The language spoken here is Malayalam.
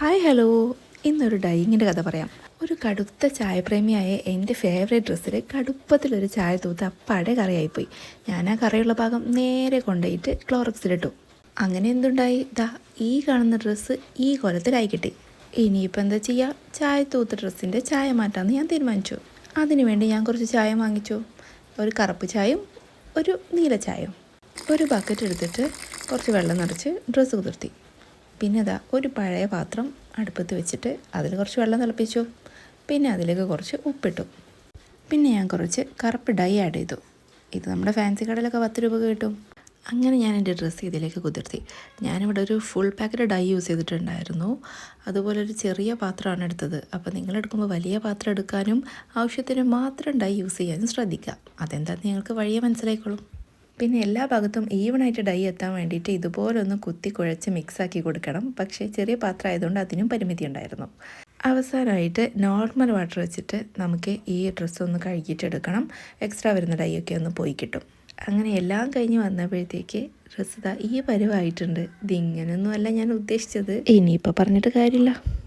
ഹായ് ഹലോ ഇന്നൊരു ഡൈയിങ്ങിന്റെ കഥ പറയാം. ഒരു കടുത്ത ചായപ്രേമിയായ എന്റെ ഫേവറേറ്റ് ഡ്രസ്സിൽ കടുപ്പത്തിലൊരു ചായ തൂത്ത് അപ്പാടെ കറിയായിപ്പോയി. ഞാൻ ആ കറിയുള്ള ഭാഗം നേരെ കൊണ്ടുപോയിട്ട് ക്ലോറക്സിലിട്ടു അങ്ങനെ എന്തുണ്ടായി? ദാ ഈ കാണുന്ന ഡ്രസ്സ് ഈ കൊലത്തിലായി കിട്ടി. ഇനിയിപ്പോൾ എന്താ ചെയ്യുക ചായ തൂത്ത ഡ്രസ്സിന്റെ ചായ മാറ്റാമെന്ന് ഞാൻ തീരുമാനിച്ചു. അതിനുവേണ്ടി ഞാൻ കുറച്ച് ചായ വാങ്ങിച്ചു. ഒരു കറുപ്പ് ചായയും ഒരു നീല ചായയും. ഒരു ബക്കറ്റ് എടുത്തിട്ട് കുറച്ച് വെള്ളം നിറച്ച് ഡ്രസ്സ് കുതിർത്തി. പിന്നെ ഇതാ ഒരു പഴയ പാത്രം അടുപ്പത്ത് വെച്ചിട്ട് അതിൽ കുറച്ച് വെള്ളം തിളപ്പിച്ചു. പിന്നെ അതിലേക്ക് കുറച്ച് ഉപ്പിട്ടു. പിന്നെ ഞാൻ കുറച്ച് കറുപ്പ് ഡൈ ആഡ് ചെയ്തു. ഇത് നമ്മുടെ ഫാൻസി കടയിലൊക്കെ പത്ത് രൂപ കിട്ടും. അങ്ങനെ ഞാൻ എന്റെ ഡ്രസ്സ് ഇതിലേക്ക് കുതിർത്തി. ഞാനിവിടെ ഒരു ഫുൾ പാക്കറ്റ് ഡൈ യൂസ് ചെയ്തിട്ടുണ്ടായിരുന്നു. അതുപോലെ ഒരു ചെറിയ പാത്രമാണ് എടുത്തത്. അപ്പോൾ നിങ്ങളെടുക്കുമ്പോൾ വലിയ പാത്രം എടുക്കാനും ആവശ്യത്തിന് മാത്രം ഡൈ യൂസ് ചെയ്യാനും ശ്രദ്ധിക്കുക. അതെന്താണെന്ന് നിങ്ങൾക്ക് വഴിയെ മനസ്സിലായിക്കോളും. പിന്നെ എല്ലാ ഭാഗത്തും ഈവണായിട്ട് ഡൈ എത്താൻ വേണ്ടിയിട്ട് ഇതുപോലൊന്ന് കുത്തി കുഴച്ച് മിക്സാക്കി കൊടുക്കണം. പക്ഷേ ചെറിയ പാത്രം ആയതുകൊണ്ട് അതിനും പരിമിതി ഉണ്ടായിരുന്നു. അവസാനമായിട്ട് നോർമൽ വാട്ടർ വെച്ചിട്ട് നമുക്ക് ഈ ഡ്രസ്സ് ഒന്ന് കഴുകിയിട്ടെടുക്കണം. എക്സ്ട്രാ വരുന്ന ഡൈ ഒക്കെ ഒന്ന് പോയി കിട്ടും. അങ്ങനെ എല്ലാം കഴിഞ്ഞ് വന്നപ്പോഴത്തേക്ക് ഡ്രസ്സ് ഈ പരുവായിട്ടുണ്ട്. ഇതിങ്ങനൊന്നുമല്ല ഞാൻ ഉദ്ദേശിച്ചത്. ഇനിയിപ്പോൾ പറഞ്ഞിട്ട് കാര്യമില്ല.